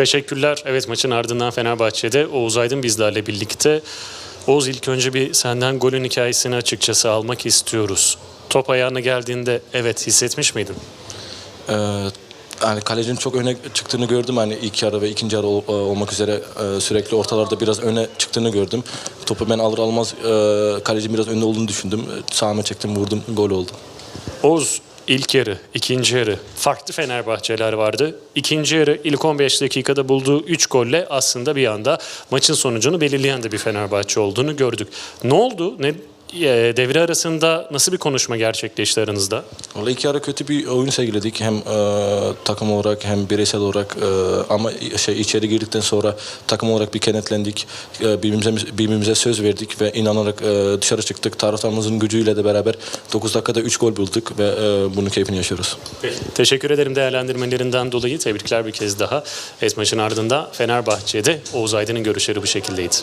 Teşekkürler. Evet maçın ardından Fenerbahçe'de Oğuz Aydın bizlerle birlikte. Oğuz ilk önce bir senden golün hikayesini açıkçası almak istiyoruz. Top ayağına geldiğinde evet hissetmiş miydin? Ee, yani kalecinin çok öne çıktığını gördüm. Hani ilk yarı ve ikinci yarı ol- e, olmak üzere e, sürekli ortalarda biraz öne çıktığını gördüm. Topu ben alır almaz e, kalecinin biraz önde olduğunu düşündüm. Sağıma çektim, vurdum, gol oldu. Oğuz ilk yarı, ikinci yarı farklı Fenerbahçeler vardı. İkinci yarı ilk 15 dakikada bulduğu 3 golle aslında bir anda maçın sonucunu belirleyen de bir Fenerbahçe olduğunu gördük. Ne oldu? Ne devre arasında nasıl bir konuşma gerçekleşti aranızda? Vallahi ilk yarı kötü bir oyun sergiledik. Hem e, takım olarak hem bireysel olarak e, ama şey içeri girdikten sonra takım olarak bir kenetlendik. E, birbirimize, birbirimize söz verdik ve inanarak e, dışarı çıktık. Taraftarımızın gücüyle de beraber 9 dakikada 3 gol bulduk ve e, bunun keyfini yaşıyoruz. Teşekkür ederim değerlendirmelerinden dolayı. Tebrikler bir kez daha. Evet maçın ardında Fenerbahçe'de Oğuz Aydın'ın görüşleri bu şekildeydi.